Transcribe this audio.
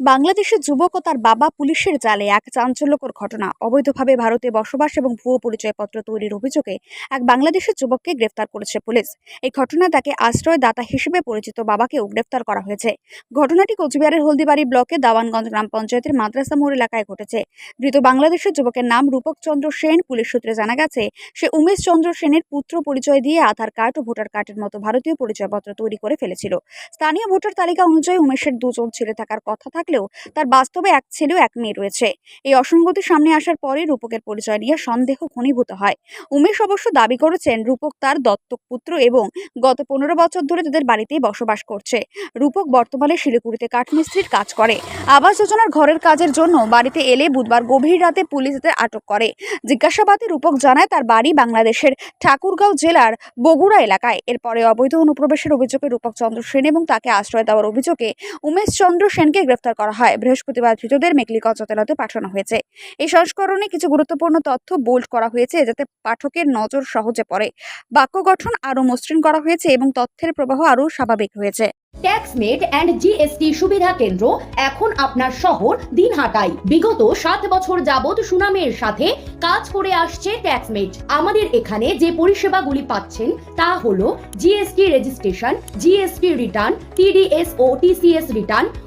বাংলাদেশের যুবক ও তার বাবা পুলিশের জালে এক চাঞ্চল্যকর ঘটনা। অবৈধভাবে ভারতে বসবাস এবং ভুয়ো পরিচয়পত্র তৈরির অভিযোগে এক বাংলাদেশের যুবককে গ্রেফতার করেছে পুলিশ। এই ঘটনায় তাকে আশ্রয়দাতা হিসেবে পরিচিত বাবাকেও গ্রেফতার করা হয়েছে। ঘটনাটি কোচবিহারের হলদিবাড়ি ব্লকে দাওয়ানগঞ্জ গ্রাম পঞ্চায়েতের মাদ্রাসা মোড় এলাকায় ঘটেছে। ধৃত বাংলাদেশের যুবকের নাম রূপক চন্দ্র সেন, পুলিশ সূত্রে জানা গেছে, সে উমেশ চন্দ্র সেনের পুত্র পরিচয় দিয়ে আধার কার্ড ও ভোটার কার্ডের মতো ভারতীয় পরিচয়পত্র তৈরি করে ফেলেছিল। স্থানীয় ভোটার তালিকা অনুযায়ী উমেশের দুজন ছেলে থাকার কথা থাকলেও তার বাস্তবে এক ছেলে এক মেয়ে রয়েছে। এই অসঙ্গতি সামনে আসার পরে রূপকের পরিচয় নিয়ে সন্দেহ ঘনীভূত হয়। উমেশ অবশ্য দাবি করেছেন রূপক তার দত্তক পুত্র এবং গত পনেরো বছর ধরে তাদের বাড়িতেই বসবাস করছে। রূপক বর্তমানে শিলিগুড়িতে কাঠমিস্ত্রির কাজ করে। আবাস যোজনার ঘরের কাজের জন্য বাড়িতে এলে বুধবার গভীর রাতে পুলিশ তাদের আটক করে। জিজ্ঞাসাবাদে রূপক জানায়, তার বাড়ি বাংলাদেশের ঠাকুরগাঁও জেলার বগুড়া এলাকায়। এরপরে অবৈধ অনুপ্রবেশের অভিযোগে রূপক চন্দ্র সেন এবং তাকে আশ্রয় দেওয়ার অভিযোগে উমেশ চন্দ্র সেনকে গ্রেফতার করা হয়। বৃহস্পতিবার ধৃতদের মেকলিগঞ্জ আদালতে পাঠানো হয়েছে। এই সংস্করণে কিছু গুরুত্বপূর্ণ তথ্য বোল্ড করা হয়েছে যাতে পাঠকের নজর সহজে পড়ে। বাক্য গঠন আরও মসৃণ করা হয়েছে এবং তথ্যের প্রবাহ আরও স্বাভাবিক হয়েছে। ট্যাক্সমেট অ্যান্ড জিএসটি সুবিধা কেন্দ্র এখন আপনার শহর দিনহাটায়। বিগত সাত বছর যাবৎ সুনামের সাথে কাজ করে আসছে ট্যাক্সমেট আমাদের এখানে যে পরিষেবাগুলি পাচ্ছেন তা হলো GST registration GST return TDS ও TCS return